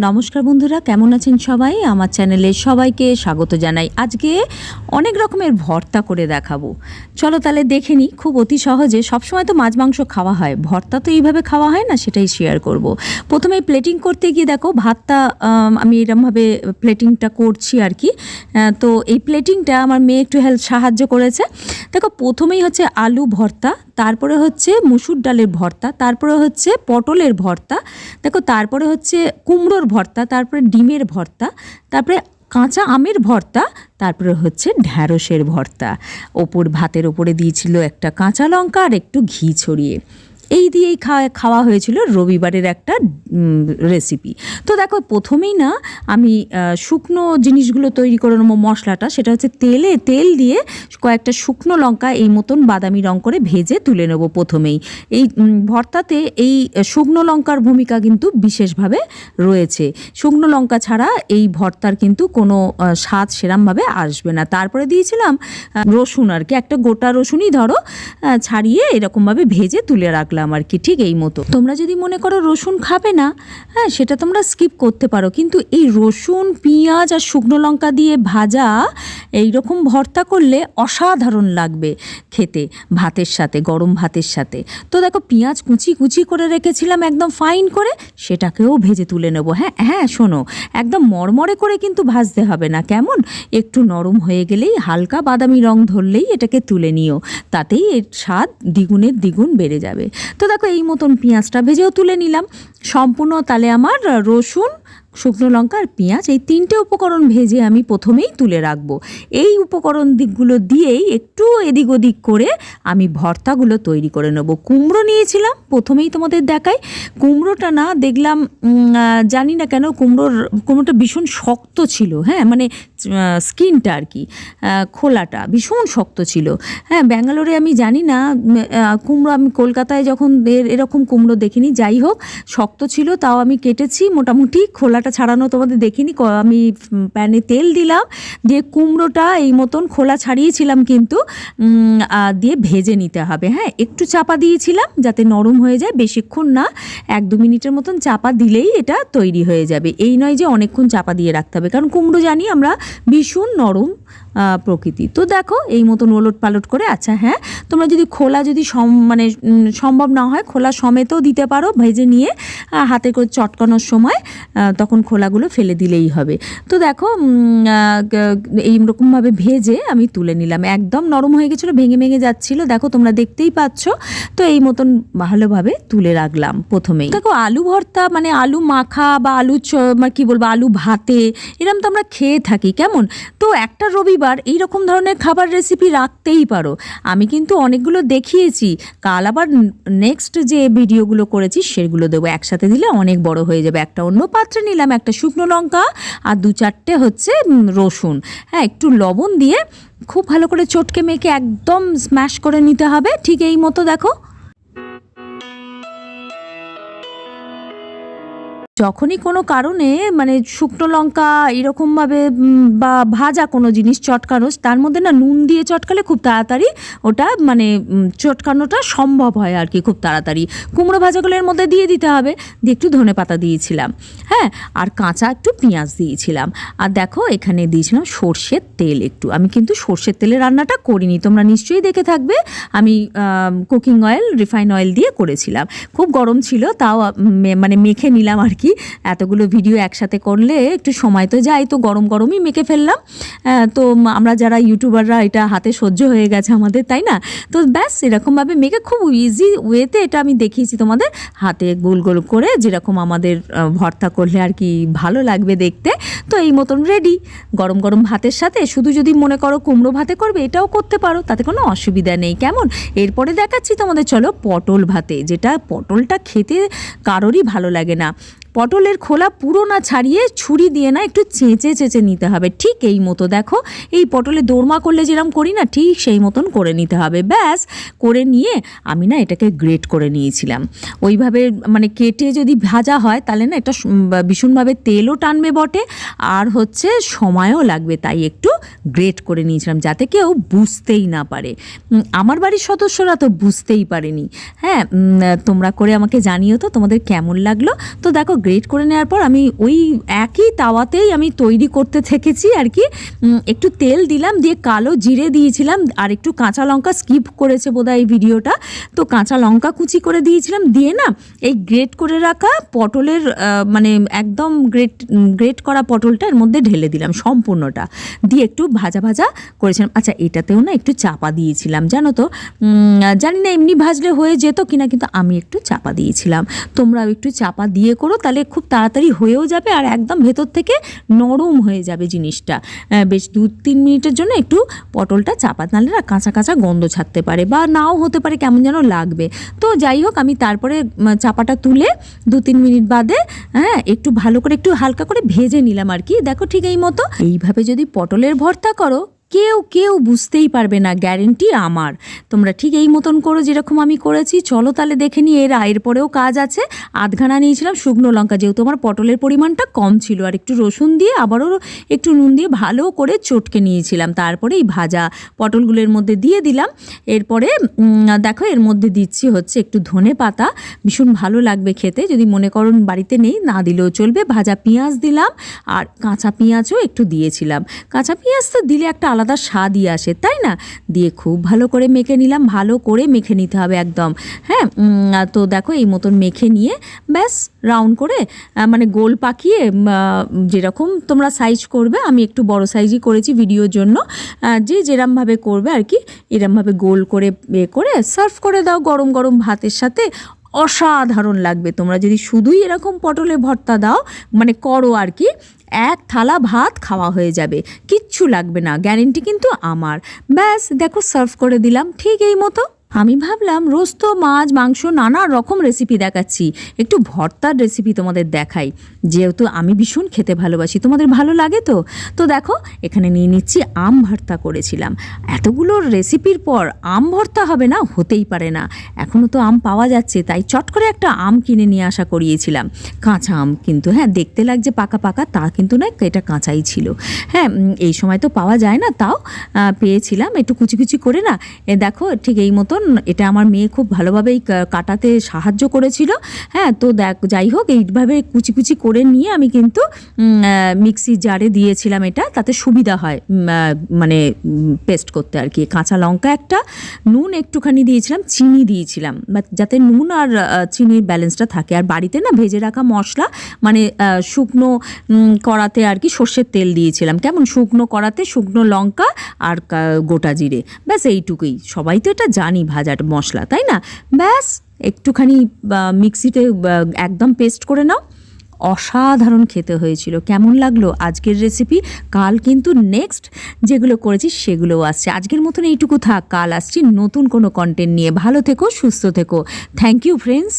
নমস্কার বন্ধুরা, কেমন আছেন সবাই? আমার চ্যানেলে সবাইকে স্বাগত জানাই। আজকে অনেক রকমের ভর্তা করে দেখাবো। চলো তাহলে দেখে নিই, খুব অতি সহজে। সবসময় তো মাছ মাংস খাওয়া হয়। ভর্তা তো এইভাবে খাওয়া হয় না, সেটাই শেয়ার করব। প্রথমে প্লেটিং করতে গিয়ে দেখো, ভাতটা আমি এরমভাবে প্লেটিংটা করছি আর কি। তো এই প্লেটিংটা আমার মেয়ে একটু হেল্প সাহায্য করেছে। দেখো, প্রথমেই হচ্ছে আলু ভর্তা তারপরে হচ্ছে মুসুর ডালের ভর্তা, তারপরে হচ্ছে পটলের ভর্তা, দেখো তারপরে হচ্ছে কুমড়োর ভর্তা, তারপরে ডিমের ভর্তা, তারপরে কাঁচা আমের ভর্তা, তারপরে হচ্ছে ঢ্যাঁড়সের ভর্তা। ওপর ভাতের ওপরে দিয়েছিল একটা কাঁচা লঙ্কা আর একটু ঘি ছড়িয়ে। এই দিয়েই খাওয়া খাওয়া হয়েছিল রবিবারের একটা রেসিপি তো দেখো, প্রথমেই না, আমি শুকনো জিনিসগুলো তৈরি করে নেব মশলাটা, সেটা হচ্ছে তেলে, তেল দিয়ে কয়েকটা শুকনো লঙ্কা এই মতন বাদামি রং করে ভেজে তুলে নেব প্রথমেই। এই ভর্তাতে এই শুকনো লঙ্কার ভূমিকা কিন্তু বিশেষভাবে রয়েছে। শুকনো লঙ্কা ছাড়া এই ভর্তার কিন্তু কোনো স্বাদ সেরমভাবে আসবে না। তারপরে দিয়েছিলাম রসুন আর কি, একটা গোটা রসুনই ধরো ছাড়িয়ে এরকমভাবে ভেজে তুলে রাখলাম। আর কি, ঠিক এই মতো। তোমরা যদি মনে করো রসুন খাবে না হ্যাঁ সেটা তোমরা স্কিপ করতে পারো। কিন্তু এই রসুন, পেঁয়াজ আর শুকনো লঙ্কা দিয়ে ভাজা এই রকম ভর্তা করলে অসাধারণ লাগবে খেতে, ভাতের সাথে, গরম ভাতের সাথে। তো দেখো, পেঁয়াজ কুচি কুচি করে রেখেছিলাম একদম ফাইন করে, সেটাকেও ভেজে তুলে নেব। হ্যাঁ হ্যাঁ শোনো, একদম মরমরে করে কিন্তু ভাজতে হবে না। কেমন? একটু নরম হয়ে গেলেই হালকা বাদামি রং ধরলেই এটাকে তুলে নিও। তাতেই এর স্বাদ দ্বিগুণের দ্বিগুণ বেড়ে যাবে। তো দেখো এই মতন পেঁয়াজটা ভেজেও তুলে নিলাম। সম্পূর্ণ তালে আমার রসুন শুকনো লঙ্কা আর পেঁয়াজ, এই তিনটে উপকরণ ভেজে আমি প্রথমেই তুলে রাখব। এই উপকরণ দিকগুলো দিয়েই একটু এদিক ওদিক করে আমি ভর্তাগুলো তৈরি করে নেব। কুমড়ো নিয়েছিলাম, প্রথমেই তোমাদের দেখাই। কুমড়োটা না দেখলাম জানি না কেন কুমড়োর, কুমড়োটা ভীষণ শক্ত ছিল হ্যাঁ মানে স্কিনটা আর কি খোলাটা ভীষণ শক্ত ছিল। হ্যাঁ ব্যাঙ্গালোরে আমি জানি না কুমড়ো আমি কলকাতায় যখন এর- এরকম কুমড়ো দেখিনি। যাই হোক, শক্ত ছিল, তাও আমি কেটেছি। মোটামুটি খোলাটা ছাড়ানো তোমাদের দেখিনি আমি প্যানে তেল দিলাম দিয়ে কুমড়োটা এই মতন খোলা ছাড়িয়েছিলাম কিন্তু দিয়ে ভেজে নিতে হবে হ্যাঁ? একটু চাপা দিয়েছিলাম যাতে নরম হয়ে যায় বেশিক্ষণ না এক দু মিনিটের মতন চাপা দিলেই এটা তৈরি হয়ে যাবে। এই নয় যে অনেকক্ষণ চাপা দিয়ে রাখতে হবে কারণ কুমড়ো জানি আমরা ভীষণ নরম প্রকৃতি। তো দেখো এই মতন ওলট পালট করে আচ্ছা হ্যাঁ তোমরা যদি খোলা যদি সম মানে সম্ভব না হয় খোলা সমেতও দিতে পারো ভেজে নিয়ে হাতে করে চটকানোর সময় আহ, তখন খোলাগুলো ফেলে দিলেই হবে। তো দেখো এইরকমভাবে ভেজে আমি তুলে নিলাম। একদম নরম হয়ে গেছিল, ভেঙে ভেঙে যাচ্ছিল। দেখো, তোমরা দেখতেই পাচ্ছ। তো এই মতন ভালোভাবে তুলে রাখলাম প্রথমেই। দেখো, আলু ভর্তা মানে আলু মাখা বা আলু কি বলব, আলু ভাতে, এরম তো আমরা খেয়ে থাকি, কেমন? তো একটা রবিবার এই রকম ধরনের খাবার রেসিপি রাখতেই পারো। আমি কিন্তু অনেকগুলো দেখিয়েছি। কাল আবার নেক্সট যে ভিডিওগুলো করেছি, সেগুলো দেবো। একসাথে দিলে অনেক বড় হয়ে যাবে। একটা অন্য পাত্রে নিলাম। একটা শুকনো লঙ্কা আর দু চারটে হচ্ছে রসুন। হ্যাঁ একটু লবণ দিয়ে খুব ভালো করে চটকে মেখে একদম স্ম্যাশ করে নিতে হবে। ঠিক এই মতো দেখো। যখনই কোনো কারণে মানে শুকনো লঙ্কা এরকমভাবে বা ভাজা কোনো জিনিস চটকানো, তার মধ্যে না নুন দিয়ে চটকালে খুব তাড়াতাড়ি ওটা মানে চটকানোটা সম্ভব হয় আর কি খুব তাড়াতাড়ি। কুমড়ো ভাজাগুলোর মধ্যে দিয়ে দিতে হবে। দিয়ে একটু ধনে পাতা দিয়েছিলাম। হ্যাঁ আর কাঁচা একটু পেঁয়াজ দিয়েছিলাম। আর দেখো এখানে দিয়েছিলাম সর্ষের তেল একটু। আমি কিন্তু সর্ষের তেলে রান্নাটা করিনি, তোমরা নিশ্চয়ই দেখে থাকবে। আমি কুকিং অয়েল রিফাইন অয়েল দিয়ে করেছিলাম। খুব গরম ছিল, তাও মানে মেখে নিলাম আর কি। এতগুলো ভিডিও একসাথে করলে একটু সময় তো যায়, তো গরম গরমই মেখে ফেললাম। তো আমরা যারা ইউটিউবাররা এটা হাতে সহ্য হয়ে গেছে আমাদের, তাই না? তো ব্যাস, এরকমভাবে মেখে খুব ইজি ওয়েতে এটা আমি দেখিয়েছি তোমাদের। হাতে গোল গোল করে যেরকম আমাদের ভর্তা করলে আর কি ভালো লাগবে দেখতে, তো এই মতন রেডি গরম গরম ভাতের সাথে শুধু যদি মনে করো কুমড়ো ভাতে করবে, এটাও করতে পারো, তাতে কোনো অসুবিধা নেই। কেমন? এরপরে দেখাচ্ছি তোমাদের, চলো পটল ভাতে, যেটা পটলটা খেতে কারোরই ভালো লাগে না। পটলের খোলা পুরো না ছাড়িয়ে ছুরি দিয়ে না একটু চেঁচে চেঁচে নিতে হবে। ঠিক এই মতো দেখো, এই পটলে দোরমা করলে যেরকম করি না, ঠিক সেই মতন করে নিতে হবে। ব্যাস, করে নিয়ে আমি না এটাকে গ্রেট করে নিয়েছিলাম। ওইভাবে মানে কেটে যদি ভাজা হয়, তাহলে না এটা ভীষণভাবে তেলও টানবে বটে, আর হচ্ছে সময়ও লাগবে তাই একটু গ্রেট করে নিয়েছিলাম যাতে কেউ বুঝতেই না পারে। আমার বাড়ির সদস্যরা তো বুঝতেই পারেনি। হ্যাঁ তোমরা করে আমাকে জানিও তো তোমাদের কেমন লাগল। তো দেখো গ্রেট করে নেওয়ার পর আমি ওই একই তাওয়াতেই আমি তৈরি করতে থেকেছি আর কি। একটু তেল দিলাম, দিয়ে কালো জিরে দিয়েছিলাম, আর একটু কাঁচা লঙ্কা স্কিপ করেছে বোধহয় এই ভিডিওটা। তো কাঁচা লঙ্কা কুচি করে দিয়েছিলাম, দিয়ে না এই গ্রেট করে রাখা পটলের মানে একদম গ্রেট গ্রেট করা পটলটা এর মধ্যে ঢেলে দিলাম সম্পূর্ণটা। দিয়ে একটু ভাজা ভাজা করেছিলাম। আচ্ছা এটাতেও না একটু চাপা দিয়েছিলাম, জানো তো? জানি না এমনি ভাজলে হয়ে যেত কিনা, কিন্তু আমি একটু চাপা দিয়েছিলাম। তোমরাও একটু চাপা দিয়ে করো, তাহলে খুব তাড়াতাড়ি হয়েও যাবে আর একদম ভেতর থেকে নরম হয়ে যাবে জিনিসটা। বেশ দু তিন মিনিটের জন্য একটু পটলটা চাপা, নাহলে না কাঁচা কাঁচা গন্ধ ছাড়তে পারে বা নাও হতে পারে, কেমন যেন লাগবে। তো যাই হোক, আমি তারপরে চাপাটা তুলে দু তিন মিনিট বাদে হ্যাঁ একটু ভালো করে, একটু হালকা করে ভেজে নিলাম আর কি। দেখো ঠিক এই মতো। এইভাবে যদি পটলের ভর্তা করো কেউ কেউ বুঝতেই পারবে না গ্যারেন্টি আমার। তোমরা ঠিক এই মতন করো যেরকম আমি করেছি। চলো তাহলে দেখে নিই এর এর পরেও কাজ আছে। আধখানা নিয়েছিলাম, শুকনো লঙ্কা যেহেতু আমার পটলের পরিমাণটা কম ছিল। আর একটু রসুন দিয়ে আবারও একটু নুন দিয়ে ভালো করে চটকে নিয়েছিলাম। তারপরে এই ভাজা পটলগুলোর মধ্যে দিয়ে দিলাম। এরপরে দেখো এর মধ্যে দিচ্ছি হচ্ছে একটু ধনে পাতা। ভীষণ ভালো লাগবে খেতে। যদি মনে করুন বাড়িতে নেই, না দিলেও চলবে। ভাজা পেঁয়াজ দিলাম আর কাঁচা পেঁয়াজও একটু দিয়েছিলাম। কাঁচা পেঁয়াজ তো দিলে একটা আলাদা স্বাদই আসে, তাই না? দিয়ে খুব ভালো করে মেখে নিলাম, ভালো করে মেখে নিতে হবে একদম। হ্যাঁ তো দেখো এই মতন মেখে নিয়ে ব্যাস রাউন্ড করে মানে গোল পাকিয়ে যেরকম তোমরা সাইজ করবে, আমি একটু বড় সাইজই করেছি ভিডিওর জন্য যে যেরমভাবে করবে আর কি, এরমভাবে গোল করে, এ করে সার্ভ করে দাও গরম গরম ভাতের সাথে। অসাধারণ লাগবে তোমরা যদি শুধুই এরকম পটলে ভর্তা দাও মানে করো আর কি এক থালা ভাত খাওয়া হয়ে যাবে। কিচ্ছু লাগবে না, গ্যারেন্টি কিন্তু আমার। ব্যাস, দেখো, সার্ভ করে দিলাম, ঠিক এই মতো। আমি ভাবলাম রোজ তো মাছ, মাংস, নানা রকম রেসিপি দেখাচ্ছি। একটু ভর্তার রেসিপি তোমাদের দেখাই। যেহেতু আমি ভীষণ খেতে ভালোবাসি, তোমাদের ভালো লাগে তো? তো দেখো, এখানে নিয়ে নিচ্ছি আম ভর্তা করেছিলাম। এতগুলো রেসিপির পর আম ভর্তা হবে না? হতেই পারে না। এখনও তো আম পাওয়া যাচ্ছে, তাই চট করে একটা আম কিনে নিয়ে আসা করিয়েছিলাম। কাঁচা আম কিন্তু হ্যাঁ দেখতে লাগছে পাকা পাকা, তা কিন্তু না এটা কাঁচাই ছিল। হ্যাঁ এই সময় তো পাওয়া যায় না, তাও পেয়েছিলাম। একটু কুচি কুচি করে না? দেখো, ঠিক এই মতন এটা আমার মেয়ে খুব ভালোভাবেই কাটাতে সাহায্য করেছিল। হ্যাঁ তো দেখ, যাই হোক, এইভাবে কুচি কুচি করে নিয়ে আমি কিন্তু মিক্সি জারে দিয়েছিলাম এটা। তাতে সুবিধা হয় মানে পেস্ট করতে আর কি। কাঁচা লঙ্কা একটা, নুন একটুখানি দিয়েছিলাম, চিনি দিয়েছিলাম। যাতে নুন আর চিনির ব্যালেন্সটা থাকে। আর বাড়িতে না ভেজে রাখা মশলা মানে শুকনো কড়াতে আর কি সর্ষের তেল দিয়েছিলাম। কেমন শুকনো কড়াতে শুকনো লঙ্কা আর গোটা জিরে। ব্যাস, এইটুকুই। সবাই তো এটা জানি ভাজার মশলা, তাই না? ব্যাস, একটুখানি মিক্সিতে একদম পেস্ট করে নাও। অসাধারণ খেতে হয়েছিল, কেমন লাগল আজকের রেসিপি কাল কিন্তু নেক্সট যেগুলো করেছি সেগুলোও আসছে। আজকের মতন এইটুকু থাক, কাল আসছি নতুন কোনো কন্টেন্ট নিয়ে। ভালো থেকো, সুস্থ থেকো। Thank you friends